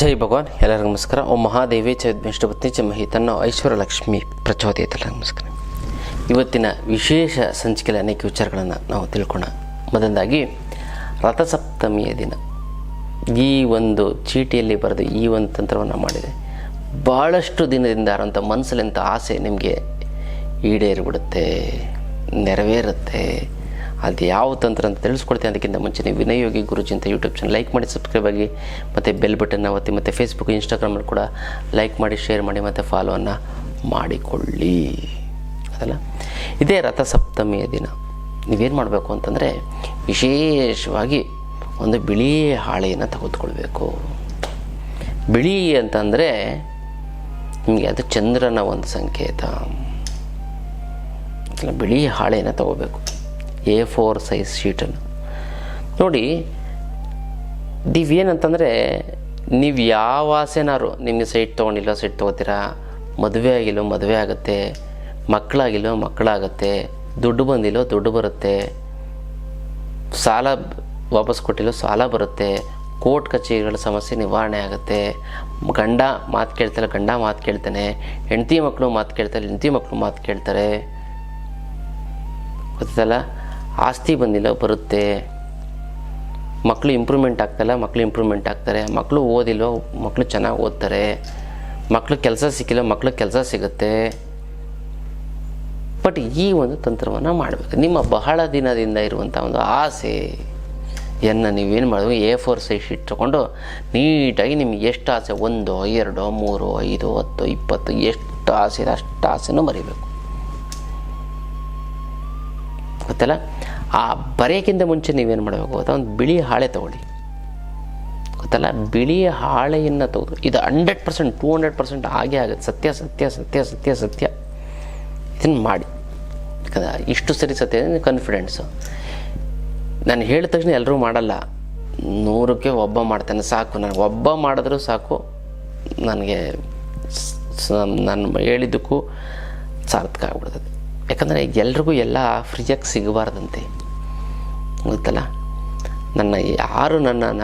ಜೈ ಭಗವಾನ್. ಎಲ್ಲರಿಗೂ ನಮಸ್ಕಾರ. ಓ ಮಹಾದೇವಿ ಚೈದ್ವಿಷ್ಣುಪತ್ನಿ ಚಮಹಿ ತನ್ನ ಐಶ್ವರ್ಯ ಲಕ್ಷ್ಮಿ ಪ್ರಚೋದಯತಲ್ಲ ನಮಸ್ಕಾರ. ಇವತ್ತಿನ ವಿಶೇಷ ಸಂಚಿಕೆಯಲ್ಲಿ ಅನೇಕ ವಿಚಾರಗಳನ್ನು ನಾವು ತಿಳ್ಕೊಳ್ಳೋಣ. ಮೊದಲಾಗಿ ರಥಸಪ್ತಮಿಯ ದಿನ. ಈ ಒಂದು ಚೀಟಿಯಲ್ಲಿ ಬರೆದು ಈ ಒಂದು ತಂತ್ರವನ್ನು ಮಾಡಿದೆ. ಭಾಳಷ್ಟು ದಿನದಿಂದ ಇರೋಂಥ ಮನಸ್ಸಲ್ಲಿಂಥ ಆಸೆ ನಿಮಗೆ ಈಡೇರಿಬಿಡುತ್ತೆ, ನೆರವೇರುತ್ತೆ ಅದು ಯಾವ ತಂತ್ರ ಅಂತ ತಿಳಿಸ್ಕೊಡ್ತೀನಿ. ಅದಕ್ಕಿಂತ ಮುಂಚೆ ನೀವು ವಿನಯ್ ಯೋಗಿ ಗುರುಜಿ ಅಂತ ಯೂಟ್ಯೂಬ್ ಚಾನಲ್ ಲೈಕ್ ಮಾಡಿ ಸಬ್ಸ್ಕ್ರೈಬ್ ಆಗಿ, ಮತ್ತು ಬೆಲ್ ಬಟನ್ನ ಒತ್ತಿ, ಮತ್ತು ಫೇಸ್ಬುಕ್ ಇನ್ಸ್ಟಾಗ್ರಾಮಲ್ಲಿ ಕೂಡ ಲೈಕ್ ಮಾಡಿ ಶೇರ್ ಮಾಡಿ, ಮತ್ತು ಫಾಲೋವನ್ನು ಮಾಡಿಕೊಳ್ಳಿ. ಅದಲ್ಲ? ಇದೇ ರಥಸಪ್ತಮಿಯ ದಿನ. ನೀವೇನು ಮಾಡಬೇಕು ಅಂತಂದರೆ ವಿಶೇಷವಾಗಿ ಒಂದು ಬಿಳಿ ಹಾಳೆಯನ್ನು ತೆಗೆದುಕೊಳ್ಬೇಕು. ಬಿಳಿ ಅಂತಂದರೆ ನಿಮಗೆ ಅದು ಚಂದ್ರನ ಒಂದು ಸಂಕೇತ. ಬಿಳಿ ಹಾಳೆಯನ್ನು ತಗೋಬೇಕು. ಎ ಫೋರ್ ಸೈಜ್ ಶೀಟನ್ನು ನೋಡಿ ನೀವೇನಂತಂದರೆ ನೀವು ಯಾವ ಆಸೆನಾರು ನಿಮಗೆ ಸೈಟ್ ತೊಗೊಂಡಿಲ್ಲ, ಸೈಟ್ ತೊಗೋತೀರಾ? ಮದುವೆ ಆಗಿಲ್ಲೋ, ಮದುವೆ ಆಗುತ್ತೆ, ಮಕ್ಕಳಾಗಿಲ್ಲೋ, ಮಕ್ಕಳಾಗತ್ತೆ, ದುಡ್ಡು ಬಂದಿಲ್ಲೋ, ದುಡ್ಡು ಬರುತ್ತೆ, ಸಾಲ ವಾಪಸ್ ಕೊಟ್ಟಿಲ್ಲೋ, ಸಾಲ ಬರುತ್ತೆ, ಕೋರ್ಟ್ ಕಚೇರಿಗಳ ಸಮಸ್ಯೆ ನಿವಾರಣೆ ಆಗುತ್ತೆ, ಗಂಡ ಮಾತು ಕೇಳ್ತಾರೆ ಗಂಡ ಮಾತು ಕೇಳ್ತಾನೆ, ಹೆಂಡತಿ ಮಕ್ಕಳು ಮಾತು ಕೇಳ್ತಾರೆ, ಹೆಂಡತಿ ಮಕ್ಕಳು ಮಾತು ಕೇಳ್ತಾರೆ. ಗೊತ್ತಲ್ಲ ಆಸ್ತಿ ಬಂದಿಲ್ಲ, ಬರುತ್ತೆ. ಮಕ್ಕಳು ಇಂಪ್ರೂವ್ಮೆಂಟ್ ಆಗ್ತಲ್ಲ ಮಕ್ಕಳು ಇಂಪ್ರೂವ್ಮೆಂಟ್ ಆಗ್ತಾರೆ. ಮಕ್ಕಳು ಓದಿಲ್ವೋ ಮಕ್ಕಳು ಚೆನ್ನಾಗಿ ಓದ್ತಾರೆ. ಮಕ್ಕಳು ಕೆಲಸ ಸಿಕ್ಕಿಲ್ಲ ಮಕ್ಕಳು ಕೆಲಸ ಸಿಗುತ್ತೆ. ಬಟ್ ಈ ಒಂದು ತಂತ್ರವನ್ನು ಮಾಡಬೇಕು. ನಿಮ್ಮ ಬಹಳ ದಿನದಿಂದ ಇರುವಂಥ ಒಂದು ಆಸೆ, ಎನ್ನು ನೀವೇನು ಮಾಡಬೇಕು ಎ ಫೋರ್ ಸೈಜ್ ಶೀಟ್ ತೊಗೊಂಡು ನೀಟಾಗಿ ನಿಮ್ಗೆ ಎಷ್ಟು ಆಸೆ? ಒಂದು, ಎರಡು, ಮೂರು, ಐದು, ಹತ್ತು, ಇಪ್ಪತ್ತು, ಎಷ್ಟು ಆಸೆ ಇದೆ ಅಷ್ಟು ಆಸೆನೂ ಮರಿಬೇಕು. ಗೊತ್ತಲ್ಲ? ಆ ಬರೆಯೋಕ್ಕಿಂತ ಮುಂಚೆ ನೀವೇನು ಮಾಡಬೇಕು ಗೊತ್ತಾ? ಒಂದು ಬಿಳಿ ಹಾಳೆ ತಗೊಳ್ಳಿ. ಗೊತ್ತಲ್ಲ? ಬಿಳಿ ಹಾಳೆಯನ್ನು ತೆಗೆದು. ಇದು hundred percent two hundred percent ಆಗೇ ಆಗುತ್ತೆ. ಸತ್ಯ ಸತ್ಯ ಸತ್ಯ ಸತ್ಯ ಸತ್ಯ. ಇದನ್ನು ಮಾಡಿ. ಇಷ್ಟು ಸರಿ ಸತ್ಯ ಕಾನ್ಫಿಡೆನ್ಸು ನಾನು ಹೇಳಿದ ತಕ್ಷಣ ಎಲ್ಲರೂ ಮಾಡಲ್ಲ. ನೂರಕ್ಕೆ ಒಬ್ಬ ಮಾಡ್ತಾನೆ. ಸಾಕು. ನನಗೆ ಒಬ್ಬ ಮಾಡಿದ್ರೂ ಸಾಕು. ನನಗೆ ನಾನು ಹೇಳಿದ್ದಕ್ಕೂ ಸಾರ್ಥಕ ಆಗ್ಬಿಡ್ತದೆ. ಯಾಕಂದರೆ ಎಲ್ರಿಗೂ ಎಲ್ಲ ಫ್ರೀಯಾಗಿ ಸಿಗಬಾರ್ದಂತೆ. ಗೊತ್ತಲ್ಲ? ನನ್ನ ಯಾರು ನನ್ನ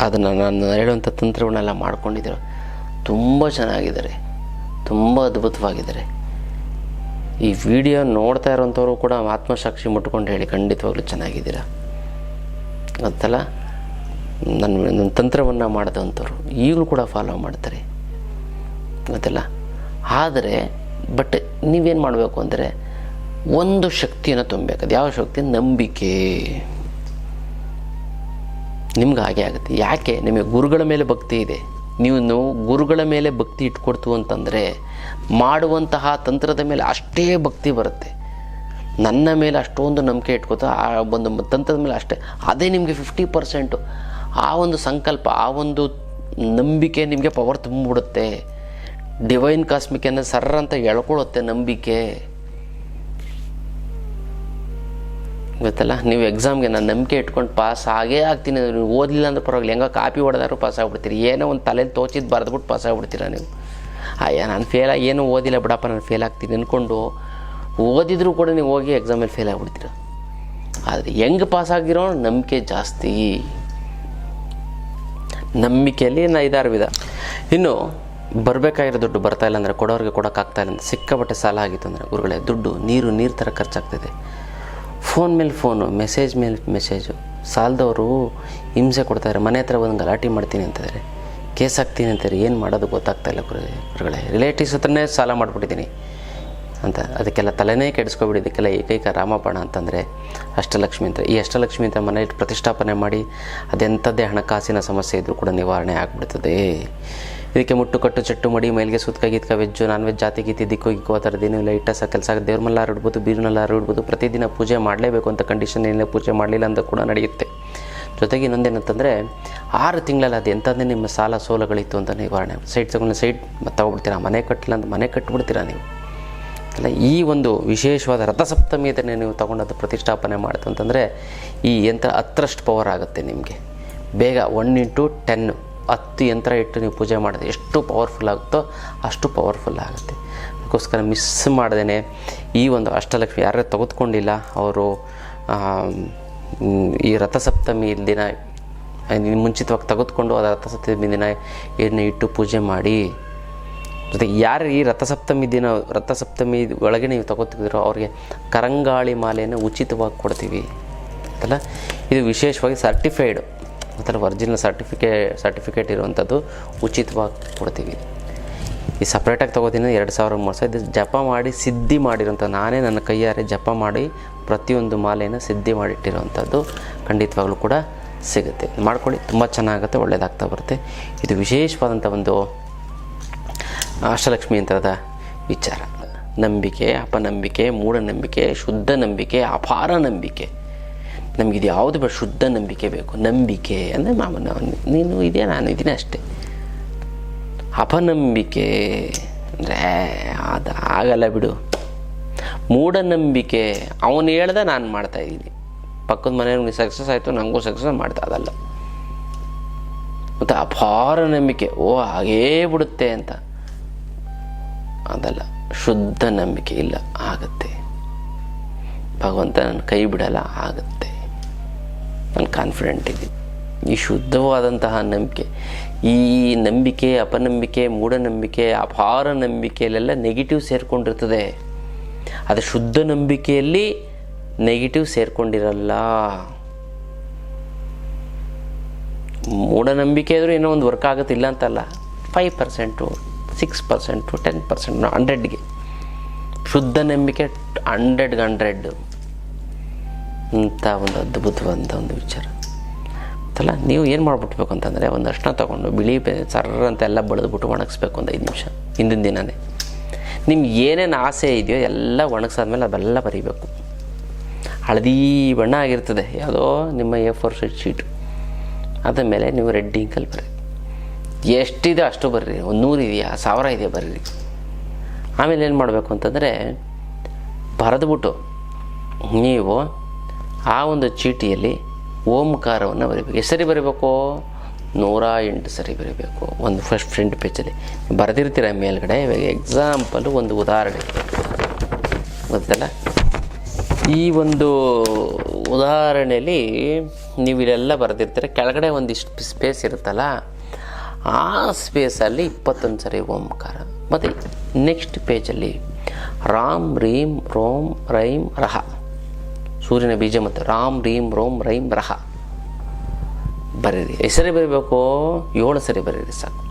ಅದನ್ನು ನಾನು ಹೇಳುವಂಥ ತಂತ್ರಗಳನ್ನೆಲ್ಲ ಮಾಡ್ಕೊಂಡಿದ್ರು. ತುಂಬ ಚೆನ್ನಾಗಿದ್ದಾರೆ. ತುಂಬ ಅದ್ಭುತವಾಗಿದ್ದಾರೆ. ಈ ವಿಡಿಯೋ ನೋಡ್ತಾ ಇರೋಂಥವ್ರು ಕೂಡ ಆತ್ಮಸಾಕ್ಷಿ ಮುಟ್ಕೊಂಡು ಹೇಳಿ ಖಂಡಿತವಾಗ್ಲೂ ಚೆನ್ನಾಗಿದ್ದೀರ? ಗೊತ್ತಲ್ಲ? ನನ್ನ ನನ್ನ ತಂತ್ರವನ್ನು ಮಾಡಿದಂಥವ್ರು ಈಗಲೂ ಕೂಡ ಫಾಲೋ ಮಾಡ್ತಾರೆ. ಗೊತ್ತಲ್ಲ? ಆದರೆ ಬಟ್ ನೀವೇನು ಮಾಡಬೇಕು ಅಂದರೆ ಒಂದು ಶಕ್ತಿಯನ್ನು ತುಂಬಬೇಕು. ಅದು ಯಾವ ಶಕ್ತಿ? ನಂಬಿಕೆ. ನಿಮ್ಗೆ ಹಾಗೆ ಆಗುತ್ತೆ. ಯಾಕೆ? ನಿಮಗೆ ಗುರುಗಳ ಮೇಲೆ ಭಕ್ತಿ ಇದೆ. ನೀವು ನಾವು ಗುರುಗಳ ಮೇಲೆ ಭಕ್ತಿ ಇಟ್ಕೊಡ್ತು ಅಂತಂದರೆ ಮಾಡುವಂತಹ ತಂತ್ರದ ಮೇಲೆ ಅಷ್ಟೇ ಭಕ್ತಿ ಬರುತ್ತೆ. ನನ್ನ ಮೇಲೆ ಅಷ್ಟೊಂದು ನಂಬಿಕೆ ಇಟ್ಕೋತಾ, ಆ ಒಂದು ತಂತ್ರದ ಮೇಲೆ ಅಷ್ಟೇ, ಅದೇ ನಿಮಗೆ ಫಿಫ್ಟಿ ಪರ್ಸೆಂಟು ಆ ಒಂದು ಸಂಕಲ್ಪ, ಆ ಒಂದು ನಂಬಿಕೆ ನಿಮಗೆ ಪವರ್ ತುಂಬಿಬಿಡುತ್ತೆ. ಡಿವೈನ್ ಕಾಸ್ಮಿಕ್ ಅಂದರೆ ಸರ್ರ ಅಂತ ಎಳ್ಕೊಳ್ಳುತ್ತೆ ನಂಬಿಕೆ. ಗೊತ್ತಲ್ಲ? ನೀವು ಎಕ್ಸಾಮ್ಗೆ ನಾನು ನಂಬಿಕೆ ಇಟ್ಕೊಂಡು ಪಾಸ್ ಆಗೇ ಆಗ್ತೀನಿ ನೀವು ಓದಲಿಲ್ಲ ಅಂದ್ರೆ ಪರವಾಗಿಲ್ಲ. ಹೆಂಗೋ ಕಾಪಿ ಹೊಡೆದಾರು ಪಾಸ್ ಆಗ್ಬಿಡ್ತೀರಿ. ಏನೋ ಒಂದು ತಲೆಯಲ್ಲಿ ತೋಚಿದ್ದು ಬರೆದ್ಬಿಟ್ಟು ಪಾಸ್ ಆಗ್ಬಿಡ್ತೀರ ನೀವು? ಅಯ್ಯ, ನಾನು ಫೇಲ್ ಏನೂ ಓದಿಲ್ಲ ಬಿಡಪ್ಪ, ನಾನು ಫೇಲ್ ಆಗ್ತೀನಿ ಅಂದ್ಕೊಂಡು ಓದಿದ್ರು ಕೂಡ ನೀವು ಹೋಗಿ ಎಕ್ಸಾಮಲ್ಲಿ ಫೇಲ್ ಆಗ್ಬಿಡ್ತೀರ? ಆದರೆ ಹೆಂಗೆ ಪಾಸ್ ಆಗಿರೋ ನಂಬಿಕೆ ಜಾಸ್ತಿ. ನಂಬಿಕೆಯಲ್ಲಿ ನಾ ಐದಾರು ವಿಧ ಇನ್ನು ಬರಬೇಕಾಗಿರೋ ದುಡ್ಡು ಬರ್ತಾ ಇಲ್ಲ ಅಂದರೆ ಕೊಡೋರಿಗೆ ಕೊಡೋಕ್ಕಾಗ್ತಾ ಇಲ್ಲ ಅಂದರೆ ಸಾಲ ಆಗಿತ್ತು ಅಂದರೆ ಗುರುಗಳೇ, ದುಡ್ಡು, ನೀರು ನೀರು ಥರ ಖರ್ಚಾಗ್ತಿದೆ. ಫೋನ್ ಮೇಲೆ ಫೋನು, ಮೆಸೇಜ್ ಮೇಲೆ ಮೆಸೇಜು. ಸಾಲದವರು ಹಿಂಸೆ ಕೊಡ್ತಾರೆ ಮನೆ ಹತ್ರ ಬಂದು ಗಲಾಟೆ ಮಾಡ್ತೀನಿ ಅಂತಿದ್ದಾರೆ. ಕೇಸ್ ಹಾಕ್ತೀನಿ ಅಂತಾರೆ ಏನು ಮಾಡೋದು ಗೊತ್ತಾಗ್ತಾ ಇಲ್ಲ ಗುರುಗಳೇ. ರಿಲೇಟಿವ್ಸ್ ಹತ್ರನೇ ಸಾಲ ಮಾಡಿಬಿಟ್ಟಿದ್ದೀನಿ. ಅಂತ. ಅದಕ್ಕೆಲ್ಲ ತಲೆನೇ ಕೆಡಿಸ್ಕೊಬಿಡಿ. ಇದಕ್ಕೆಲ್ಲ ಏಕೈಕ ರಾಮಬಾಣ ಅಂತಂದರೆ ಅಷ್ಟಲಕ್ಷ್ಮಿ ಅಂತ. ಈ ಅಷ್ಟಲಕ್ಷ್ಮಿ ಅಂತ ಮನೆಗೆ ಪ್ರತಿಷ್ಠಾಪನೆ ಮಾಡಿ ಅದೆಂಥದ್ದೇ ಹಣಕಾಸಿನ ಸಮಸ್ಯೆ ಇದ್ದರೂ ಕೂಡ ನಿವಾರಣೆ ಆಗಿಬಿಡ್ತದೆ. ಇದಕ್ಕೆ ಮುಟ್ಟು ಕಟ್ಟು ಚಟ್ಟು ಮಡಿ, ಮೈಲಿಗೆ ಸುತ್ಕ ಗೀತ್ಕ ವೆಜ್ಜು ನಾನ್ ವೆಜ್ ಜಾತಿ ಗೀತಿ, ದಿಕ್ಕು ಗಿಕ್ಕು ಆ ಥರದ್ದೇನು ಇಲ್ಲ. ಇಟ್ಟ ಕೆಲಸ ದೇವ್ರ ಮಲ್ಲಾರು ಇಡ್ಬೋದು ಬೀರ್ನಲ್ಲಾರು ಇಡ್ಬೋದು, ಪ್ರತಿದಿನ ಪೂಜೆ ಮಾಡಲೇಬೇಕು ಅಂತ ಕಂಡೀಷನ್ ಏನಿಲ್ಲ, ಪೂಜೆ ಮಾಡಲಿಲ್ಲ ಅಂತ ಕೂಡ ನಡೆಯುತ್ತೆ. ಜೊತೆಗೆ ಇನ್ನೊಂದೇನಂತಂದರೆ ಆರು ತಿಂಗಳಲ್ಲಿ ಅದು ಎಂಥದ್ದೇ ನಿಮ್ಮ ಸಾಲ ಸೋಲಗಳಿತ್ತು ಅಂತ ನಿವಾರಣೆ ಸೈಟ್ ತಗೊಂಡು ಸೈಟ್ ತಗೊಬಿಡ್ತೀರಾ ಮನೆ ಕಟ್ಟಿಲ್ಲ ಅಂತ ಮನೆ ಕಟ್ಟಿಬಿಡ್ತೀರಾ ನೀವು? ಅಲ್ಲ, ಈ ಒಂದು ವಿಶೇಷವಾದ ರಥಸಪ್ತಮಿ ಅದನ್ನೇ ನೀವು ತಗೊಂಡದ್ದು ಪ್ರತಿಷ್ಠಾಪನೆ ಮಾಡಿತು ಅಂತಂದರೆ ಈ ಯಂತ್ರ ಹತ್ತರಷ್ಟು ಪವರ್ ಆಗುತ್ತೆ ನಿಮಗೆ. ಬೇಗ ಒನ್ ಇಂಟು ಟೆನ್ನು ಹತ್ತು ಯಂತ್ರ ಇಟ್ಟು ನೀವು ಪೂಜೆ ಮಾಡಿದ್ರೆ ಎಷ್ಟು ಪವರ್ಫುಲ್ ಆಗುತ್ತೋ ಅಷ್ಟು ಪವರ್ಫುಲ್ ಆಗುತ್ತೆ. ಅದಕ್ಕೋಸ್ಕರ ಮಿಸ್ ಮಾಡ್ದೇ ಈ ಒಂದು ಅಷ್ಟಲಕ್ಷ್ಮಿ ಯಾರೇ ತೆಗೆದುಕೊಂಡಿಲ್ಲ, ಅವರು ಈ ರಥಸಪ್ತಮಿ ದಿನ, ಮುಂಚಿತವಾಗಿ ತೆಗೆದುಕೊಂಡು ಅದು ರಥಸಪ್ತಮಿ ದಿನ ಎಣ್ಣೆ ಇಟ್ಟು ಪೂಜೆ ಮಾಡಿ ಜೊತೆಗೆ ಯಾರು ಈ ರಥಸಪ್ತಮಿ ದಿನ, ರಥಸಪ್ತಮಿ ಒಳಗೆ ನೀವು ತಗೋತಿದ್ದೀರೋ ಅವ್ರಿಗೆ ಕರಂಗಾಳಿ ಮಾಲೆಯನ್ನು ಉಚಿತವಾಗಿ ಕೊಡ್ತೀವಿ. ಅಂತಲ್ಲ ಇದು ವಿಶೇಷವಾಗಿ ಸರ್ಟಿಫೈಡ್ ಅಥವಾ ಒರಿಜಿನಲ್ ಸರ್ಟಿಫಿಕೇ ಸರ್ಟಿಫಿಕೇಟ್ ಇರುವಂಥದ್ದು ಉಚಿತವಾಗಿ ಕೊಡ್ತೀವಿ. ಈ ಸಪ್ರೇಟಾಗಿ ತೊಗೋತೀನಿ, ಎರಡು ಸಾವಿರ ಮೂರು ಸಾವಿರ. ಇದು ಜಪ ಮಾಡಿ, ಸಿದ್ಧಿ ಮಾಡಿರೋಂಥ ನಾನೇ ನನ್ನ ಕೈಯಾರೆ ಜಪ ಮಾಡಿ ಪ್ರತಿಯೊಂದು ಮಾಲೆಯನ್ನು ಸಿದ್ಧಿ ಮಾಡಿಟ್ಟಿರುವಂಥದ್ದು ಖಂಡಿತವಾಗ್ಲೂ ಕೂಡ ಸಿಗುತ್ತೆ. ಮಾಡ್ಕೊಳ್ಳಿ, ತುಂಬ ಚೆನ್ನಾಗುತ್ತೆ ಒಳ್ಳೆಯದಾಗ್ತಾ ಬರುತ್ತೆ. ಇದು ವಿಶೇಷವಾದಂಥ ಒಂದು ಅಷ್ಟಲಕ್ಷ್ಮಿ ಯಂತ್ರದ ವಿಚಾರ. ನಂಬಿಕೆ, ಅಪನಂಬಿಕೆ, ಮೂಢನಂಬಿಕೆ, ಶುದ್ಧ ನಂಬಿಕೆ, ಅಪಾರ ನಂಬಿಕೆ. ನಮಗಿದು ಯಾವುದು ಬೇಡ ಶುದ್ಧ ನಂಬಿಕೆ ಬೇಕು? ನಂಬಿಕೆ ಅಂದರೆ ಮಾಮೂಲು ನೀನು ಇದೆಯಾ, ನಾನು ಇದೀನಿ ಅಷ್ಟೇ. ಅಪನಂಬಿಕೆ ಅಂದರೆ ಅದು ಆಗಲ್ಲ ಬಿಡು. ಮೂಢನಂಬಿಕೆ, ಅವನು ಹೇಳ್ದೆ ನಾನು ಮಾಡ್ತಾಯಿದ್ದೀನಿ ಪಕ್ಕದ ಮನೆಯವ್ರಿಗೆ ಸಕ್ಸಸ್ ಆಯಿತು ನನಗೂ ಸಕ್ಸಸ್ ಮಾಡ್ತಾ ಅದಲ್ಲ. ಮತ್ತು ಅಪಾರ ನಂಬಿಕೆ, ಓ, ಹಾಗೇ ಬಿಡುತ್ತೆ ಅಂತ. ಅದಲ್ಲ ಶುದ್ಧ ನಂಬಿಕೆ ಇಲ್ಲ, ಆಗುತ್ತೆ. ಭಗವಂತ ನನ್ನ ಕೈ ಬಿಡಲ್ಲ, ಆಗುತ್ತೆ. ನಾನು ಕಾನ್ಫಿಡೆಂಟ್ ಇದ್ದೀನಿ. ಈ ಶುದ್ಧವಾದಂತಹ ನಂಬಿಕೆ, ಈ ನಂಬಿಕೆ, ಅಪನಂಬಿಕೆ, ಮೂಢನಂಬಿಕೆ, ಅಪಾರ ನಂಬಿಕೆಯಲ್ಲೆಲ್ಲ ನೆಗೆಟಿವ್ ಸೇರಿಕೊಂಡಿರ್ತದೆ. ಅದು ಶುದ್ಧ ನಂಬಿಕೆಯಲ್ಲಿ ನೆಗೆಟಿವ್ ಸೇರಿಕೊಂಡಿರಲ್ಲ. ಮೂಢನಂಬಿಕೆ ಆದರೂ ಏನೋ ಒಂದು ವರ್ಕ್ ಆಗುತ್ತಿಲ್ಲ ಅಂತಲ್ಲ five percent six percent ten percent ಹಂಡ್ರೆಡ್ಗೆ ಶುದ್ಧ ನಂಬಿಕೆ ಹಂಡ್ರೆಡ್ಗೆ ಹಂಡ್ರೆಡ್ ಇಂಥ ಒಂದು ಅದ್ಭುತವಾದಂಥ ಒಂದು ವಿಚಾರ. ಅಂತಲ್ಲ ನೀವು ಏನು ಮಾಡ್ಬಿಟ್ಬೇಕು ಅಂತಂದರೆ, ಒಂದು ಅರ್ಶನ ತೊಗೊಂಡು ಬಿಳಿ ಪೆ ಸರ್ರ ಅಂತ ಎಲ್ಲ ಬಳಿದ್ಬಿಟ್ಟು ಒಣಗಿಸ್ಬೇಕು ಒಂದು ಐದು ನಿಮಿಷ, ಹಿಂದಿನ ದಿನವೇ ನಿಮ್ಗೆ ಏನೇನು ಆಸೆ ಇದೆಯೋ ಎಲ್ಲ ಒಣಗಿಸಾದ್ಮೇಲೆ ಅದೆಲ್ಲ ಬರೀಬೇಕು. ಹಳದಿ ಬಣ್ಣ ಆಗಿರ್ತದೆ, ಯಾವುದೋ ನಿಮ್ಮ ಎ ಫೋರ್ ಶೀಟ್ ಶೀಟು ಅದ ಮೇಲೆ ನೀವು ರೆಡ್ ಇಂಕಲ್ಲಿ ಬರ್ರಿ ಎಷ್ಟಿದೆ ಅಷ್ಟು ಬರ್ರಿ, ಒಂದು ನೂರು ಇದೆಯಾ, ಸಾವಿರ ಇದೆಯಾ ಬರ್ರಿ. ಆಮೇಲೆ ಏನು ಮಾಡಬೇಕು ಅಂತಂದರೆ, ಬರೆದ್ಬಿಟ್ಟು ನೀವು ಆ ಒಂದು ಚೀಟಿಯಲ್ಲಿ ಓಂಕಾರವನ್ನು ಬರೀಬೇಕು. ಎಷ್ಟು ಸರಿ ಬರೀಬೇಕು? ನೂರ ಎಂಟು ಸರಿ ಬರೀಬೇಕು. ಒಂದು ಫಸ್ಟ್ ಫ್ರಂಟ್ ಪೇಜಲ್ಲಿ ಬರೆದಿರ್ತೀರ ಮೇಲ್ಗಡೆ? ಇವಾಗ ಎಕ್ಸಾಂಪಲು ಒಂದು ಉದಾಹರಣೆ. ಗೊತ್ತಲ್ಲ? ಈ ಒಂದು ಉದಾಹರಣೆಯಲ್ಲಿ ನೀವು ಇಲ್ಲೆಲ್ಲ ಬರೆದಿರ್ತೀರ. ಕೆಳಗಡೆ ಒಂದಿಷ್ಟು ಸ್ಪೇಸ್ ಇರುತ್ತಲ್ಲ? ಆ ಸ್ಪೇಸಲ್ಲಿ ಇಪ್ಪತ್ತೊಂದು ಸರಿ ಓಂಕಾರ. ಮತ್ತು ನೆಕ್ಸ್ಟ್ ಪೇಜಲ್ಲಿ ರಾಮ್ ರೀಂ ರೋಮ್ ರೈಮ್ ರಹ. ಸೂರ್ಯನ ಬೀಜ ಮತ್ತು ರಾಮ್ ರೀಂ ರೋಮ್ ರೈಮ್ ರಹ. ಬರೀರಿ. ಹೆಸರೇ ಸರಿ ಬರೀಬೇಕು? ಏಳು ಸರಿ ಬರೀರಿ ಸಾಕು.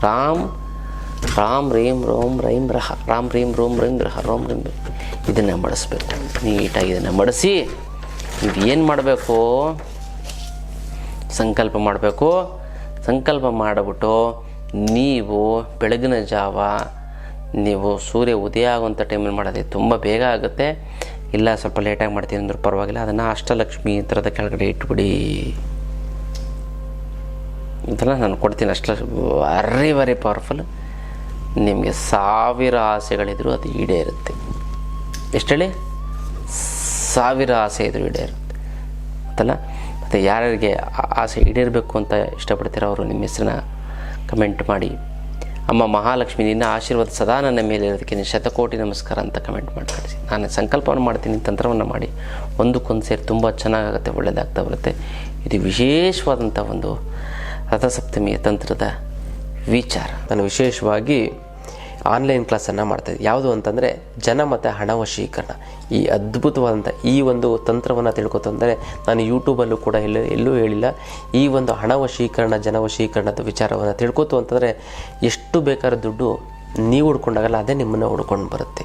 ರಾಮ್ ರಾಮ್ ರೀಂ ರೋಮ್ ರೈಮ್ ರಹ. ರಾಮ್ ರೀಂ ರೋಮ್ ರೈಮ್ ರಹ. ರೋಮ್ ರೀಂ ಇದನ್ನು ಮಡಿಸ್ಬೇಕು. ನೀಟಾಗಿ ಇದನ್ನು ಮಡಿಸಿ. ಇದು ಏನು ಮಾಡಬೇಕು? ಸಂಕಲ್ಪ ಮಾಡಬೇಕು. ಸಂಕಲ್ಪ ಮಾಡಿಬಿಟ್ಟು ನೀವು ಬೆಳಗಿನ ಜಾವ ನೀವು ಸೂರ್ಯ ಉದಯ ಆಗುವಂಥ ಟೈಮಲ್ಲಿ ಮಾಡೋದು ತುಂಬ ಬೇಗ ಆಗುತ್ತೆ. ಇಲ್ಲ, ಸ್ವಲ್ಪ ಲೇಟಾಗಿ ಮಾಡ್ತೀನಿ ಅಂದರೂ ಪರವಾಗಿಲ್ಲ. ಅದನ್ನು ಅಷ್ಟಲಕ್ಷ್ಮಿ ಥರದ ಕೆಳಗಡೆ ಇಟ್ಬಿಡಿ. ಇದೆಲ್ಲ ನಾನು ಕೊಡ್ತೀನಿ ಅಷ್ಟ ವೆರಿ ವೆರಿ ಪವರ್ಫುಲ್ ನಿಮಗೆ ಸಾವಿರ ಆಸೆಗಳಿದ್ರು ಅದು ಈಡೇರುತ್ತೆ. ಎಷ್ಟು ಹೇಳಿ? ಸಾವಿರ ಆಸೆ ಇದ್ದರೂ ಈಡೇ ಇರುತ್ತೆ ಅಂತಲ್ಲ ಮತ್ತು ಯಾರ್ಯಾರಿಗೆ ಆಸೆ ಈಡೇರಬೇಕು ಅಂತ ಇಷ್ಟಪಡ್ತೀರೋ ಅವರು ನಿಮ್ಮ ಹೆಸರನ್ನ ಕಮೆಂಟ್ ಮಾಡಿ. ಅಮ್ಮ ಮಹಾಲಕ್ಷ್ಮಿ, ನಿನ್ನ ಆಶೀರ್ವಾದ ಸದಾ ನನ್ನ ಮೇಲೆ ಇರೋದಕ್ಕೆ ನೀನು ಶತಕೋಟಿ ನಮಸ್ಕಾರ ಅಂತ ಕಮೆಂಟ್ ಮಾಡಿ ನಾನು ಸಂಕಲ್ಪವನ್ನು ಮಾಡ್ತೀನಿ, ತಂತ್ರವನ್ನು ಮಾಡಿ. ಒಂದಕ್ಕೊಂದು ಸೇರಿ ತುಂಬ ಚೆನ್ನಾಗಾಗುತ್ತೆ ಒಳ್ಳೆಯದಾಗ್ತಾ ಬರುತ್ತೆ. ಇದು ವಿಶೇಷವಾದಂಥ ಒಂದು ರಥಸಪ್ತಮಿಯ ತಂತ್ರದ ವಿಚಾರ. ನಾನು ವಿಶೇಷವಾಗಿ ಆನ್ಲೈನ್ ಕ್ಲಾಸನ್ನು ಮಾಡ್ತಾಯಿದ್ದೆ ಯಾವುದು ಅಂತಂದರೆ ಜನ ಮತ್ತು ಹಣ ವಶೀಕರಣ. ಈ ಅದ್ಭುತವಾದಂಥ ಈ ಒಂದು ತಂತ್ರವನ್ನು ತಿಳ್ಕೊತಂದರೆ ನಾನು ಯೂಟ್ಯೂಬಲ್ಲೂ ಕೂಡ ಎಲ್ಲೂ ಎಲ್ಲೂ ಹೇಳಿಲ್ಲ. ಈ ಒಂದು ಹಣ ವಶೀಕರಣ, ಜನ ವಶೀಕರಣದ ವಿಚಾರವನ್ನು ತಿಳ್ಕೊತು ಅಂತಂದರೆ ಎಷ್ಟು ಬೇಕಾದ ದುಡ್ಡು ನೀವು ಹುಡ್ಕೊಂಡಾಗಲ್ಲ, ಅದೇ ನಿಮ್ಮನ್ನು ಹುಡ್ಕೊಂಡು ಬರುತ್ತೆ.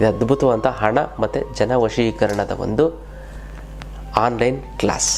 ಇದು ಅದ್ಭುತವಾದಂಥ ಹಣ ಮತ್ತು ಜನ ವಶೀಕರಣದ ಒಂದು ಆನ್ಲೈನ್ ಕ್ಲಾಸ್